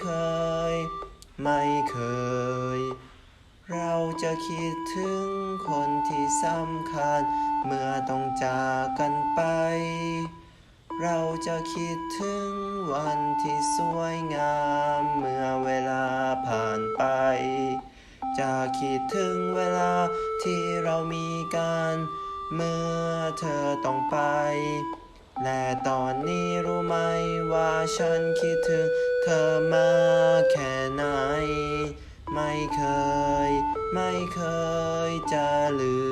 เคย ไม่เคย เราจะคิดถึงคนที่สำคัญ เมื่อต้องจากกันไป เราจะคิดถึงวันที่สวยงาม เมื่อเวลาผ่านไป จะคิดถึงเวลาที่เรามีกัน เมื่อเธอต้องไป และตอนนี้รู้ไหมว่าฉันคิดถึงเธอมากแค่ไหน ไม่เคย ไม่เคยจะลืม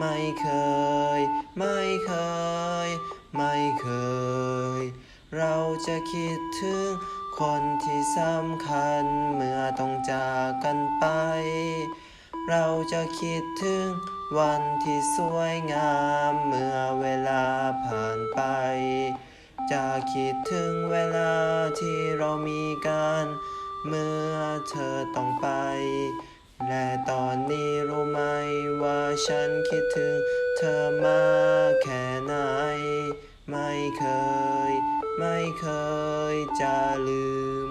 ไม่เคย ไม่เคย ไม่เคย เราจะคิดถึงคนที่สำคัญเมื่อต้องจากกันไป เราจะคิดถึงวันที่สวยงามเมื่อเวลาผ่านไป จะคิดถึงเวลาที่เรามีกัน เมื่อเธอต้องไป และตอนนี้รู้ไหมว่า ฉันคิดถึงเธอมากแค่ไหน ไม่เคย ไม่เคยจะลืม